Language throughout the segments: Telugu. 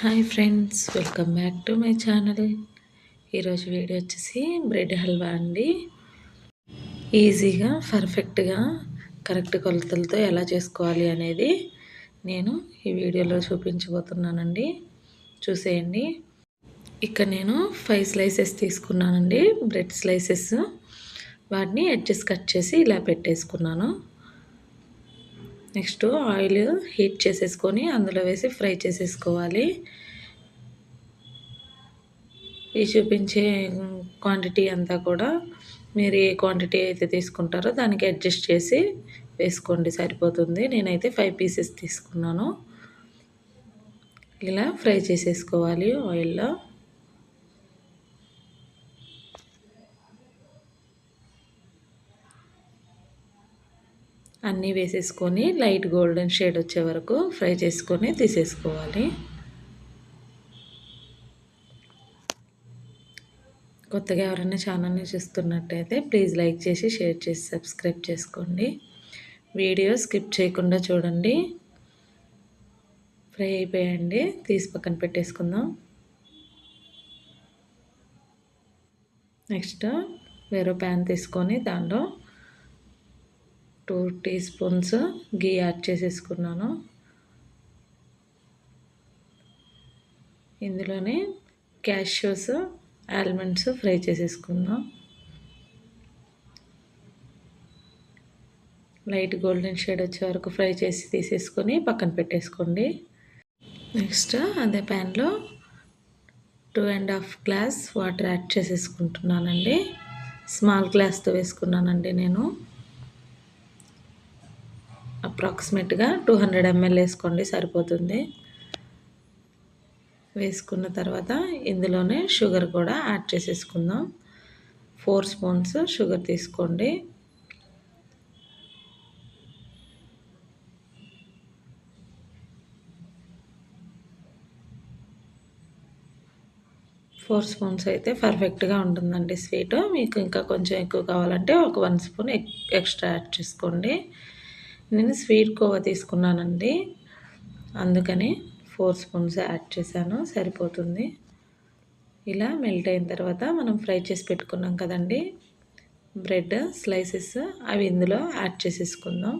Hi friends welcome back to my channel. ఈరోజు వీడియో వచ్చేసి బ్రెడ్ హల్వా అండి. ఈజీగా పర్ఫెక్ట్గా కరెక్ట్ కొలతలతో ఎలా చేసుకోవాలి అనేది నేను ఈ వీడియోలో చూపించబోతున్నానండి. చూసేయండి. ఇక్కడ నేను ఫైవ్ స్లైసెస్ తీసుకున్నానండి బ్రెడ్ స్లైసెస్. వాటిని ఎడ్జెస్ కట్ చేసి ఇలా పెట్టేసుకున్నాను. నెక్స్ట్ ఆయిల్ హీట్ చేసేసుకొని అందులో వేసి ఫ్రై చేసేసుకోవాలి. ఈ చూపించే క్వాంటిటీ అంతా కూడా మీరు ఏ క్వాంటిటీ అయితే తీసుకుంటారో దానికి అడ్జస్ట్ చేసి వేసుకోండి సరిపోతుంది. నేనైతే ఫైవ్ పీసెస్ తీసుకున్నాను. ఇలా ఫ్రై చేసేసుకోవాలి ఆయిల్లో. అన్నీ వేసేసుకొని లైట్ గోల్డెన్ షేడ్ వచ్చే వరకు ఫ్రై చేసుకొని తీసేసుకోవాలి. కొత్తగా ఎవరైనా ఛానల్ని చూస్తున్నట్టయితే ప్లీజ్ లైక్ చేసి షేర్ చేసి సబ్స్క్రైబ్ చేసుకోండి. వీడియో స్కిప్ చేయకుండా చూడండి. ఫ్రై అయిపోయండి. తీసి పక్కన పెట్టేసుకుందాం. నెక్స్ట్ వేరే ప్యాన్ తీసుకొని దాంట్లో టూ టీ స్పూన్స్ గీ యాడ్ చేసేసుకున్నాను. ఇందులోనే క్యాష్యూస్ ఆల్మండ్స్ ఫ్రై చేసేసుకుందాం. లైట్ గోల్డెన్ షేడ్ వచ్చే వరకు ఫ్రై చేసి తీసేసుకొని పక్కన పెట్టేసుకోండి. నెక్స్ట్ అదే ప్యాన్లో two and half glass water add చేసేసుకుంటున్నానండి. Small గ్లాస్తో వేసుకున్నానండి నేను. అప్రాక్సిమేట్గా టూ హండ్రెడ్ ఎంఎల్ వేసుకోండి సరిపోతుంది. వేసుకున్న తర్వాత ఇందులోనే షుగర్ కూడా యాడ్ చేసేసుకుందాం. ఫోర్ స్పూన్స్ షుగర్ తీసుకోండి. ఫోర్ స్పూన్స్ అయితే పర్ఫెక్ట్గా ఉంటుందండి స్వీట్. మీకు ఇంకా కొంచెం ఎక్కువ కావాలంటే ఒక వన్ స్పూన్ ఎక్స్ట్రా యాడ్ చేసుకోండి. నేను స్వీట్ కోవా తీసుకున్నానండి. అందుకని ఫోర్ స్పూన్స్ యాడ్ చేశాను. సరిపోతుంది. ఇలా మెల్ట్ అయిన తర్వాత మనం ఫ్రై చేసి పెట్టుకున్నాం కదండి. బ్రెడ్ స్లైసెస్ అవి ఇందులో యాడ్ చేసేసుకుందాం.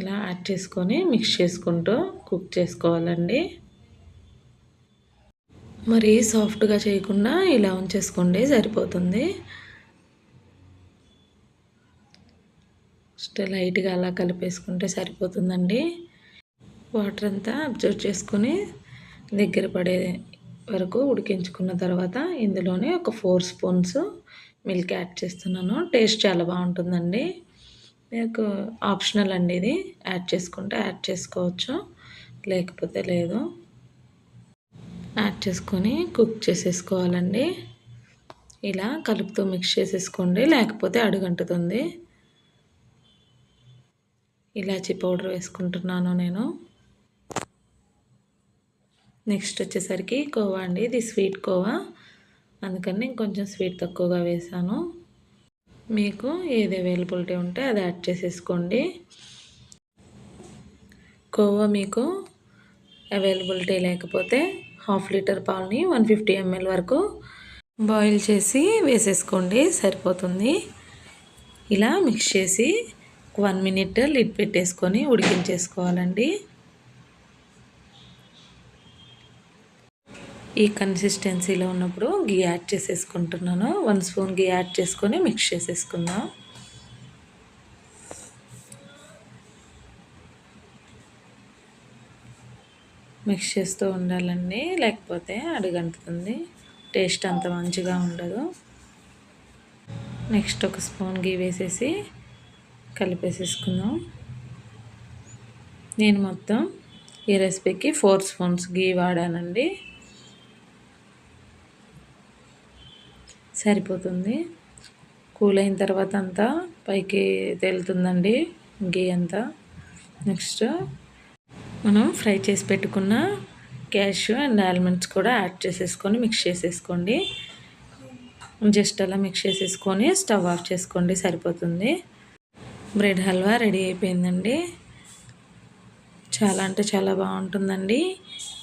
ఇలా యాడ్ చేసుకొని మిక్స్ చేసుకుంటూ కుక్ చేసుకోవాలండి. మరి సాఫ్ట్గా చేయకుండా ఇలా ఉంచేసుకోండి సరిపోతుంది. ఫస్ట్ లైట్గా అలా కలిపేసుకుంటే సరిపోతుందండి. వాటర్ అంతా అబ్జర్వ్ చేసుకొని దగ్గర పడే వరకు ఉడికించుకున్న తర్వాత ఇందులోనే ఒక ఫోర్ స్పూన్స్ మిల్క్ యాడ్ చేస్తున్నాను. టేస్ట్ చాలా బాగుంటుందండి. మీకు ఆప్షనల్ అండి ఇది. యాడ్ చేసుకుంటే యాడ్ చేసుకోవచ్చు. లేకపోతే లేదు. యాడ్ చేసుకొని కుక్ చేసేసుకోవాలండి. ఇలా కలుపుతూ మిక్స్ చేసేసుకోండి లేకపోతే అడుగంటుతుంది. ఇలాచీ పౌడర్ వేసుకుంటున్నాను నేను. నెక్స్ట్ వచ్చేసరికి కోవా అండి ఇది స్వీట్ కోవా. అందుకని నేను కొంచెం స్వీట్ తక్కువగా వేసాను మీకు ఏది అవైలబిలిటీ ఉంటే అది యాడ్ చేసేసుకోండి. కోవా మీకు అవైలబిలిటీ లేకపోతే హాఫ్ లీటర్ పాలని వన్ ఫిఫ్టీ ఎంఎల్ వరకు బాయిల్ చేసి వేసేసుకోండి సరిపోతుంది. ఇలా మిక్స్ చేసి వన్ మినిట్ లిడ్ పెట్టేసుకొని ఉడికించేసుకోవాలండి. ఈ కన్సిస్టెన్సీలో ఉన్నప్పుడు గీ యాడ్ చేసేసుకుంటున్నాను. వన్ స్పూన్ గీ యాడ్ చేసుకొని మిక్స్ చేసేసుకుందాం. మిక్స్ చేస్తూ ఉండాలండి లేకపోతే అడుగంటుతుంది. టేస్ట్ అంత మంచిగా ఉండదు. నెక్స్ట్ ఒక స్పూన్ గీ వేసేసి కలిపేసేసుకుందాం. నేను మొత్తం ఈ రెసిపీకి ఫోర్ స్పూన్స్ గీ వాడానండి. సరిపోతుంది. కూల్ అయిన తర్వాత అంతా పైకి తేలుతుందండి గీ అంతా. నెక్స్ట్ మనం ఫ్రై చేసి పెట్టుకున్న క్యాష్ అండ్ ఆల్మండ్స్ కూడా యాడ్ చేసేసుకొని మిక్స్ చేసేసుకోండి. జస్ట్ అలా మిక్స్ చేసేసుకొని స్టవ్ ఆఫ్ చేసుకోండి సరిపోతుంది. బ్రెడ్ హల్వా రెడీ అయిపోయిందండి. చాలా అంటే చాలా బాగుంటుందండి.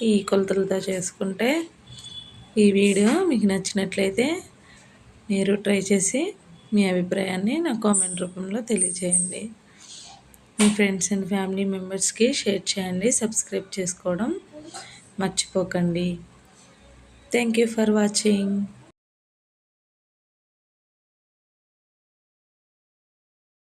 ఈ కొలతలతో చేసుకుంటే ఈ వీడియో మీకు నచ్చినట్లయితే మీరు ట్రై చేసి మీ అభిప్రాయాన్ని నా కామెంట్ రూపంలో తెలియజేయండి. మీ ఫ్రెండ్స్ అండ్ ఫ్యామిలీ మెంబర్స్కి షేర్ చేయండి సబ్స్క్రైబ్ చేసుకోవడం మర్చిపోకండి. Thank you for watching.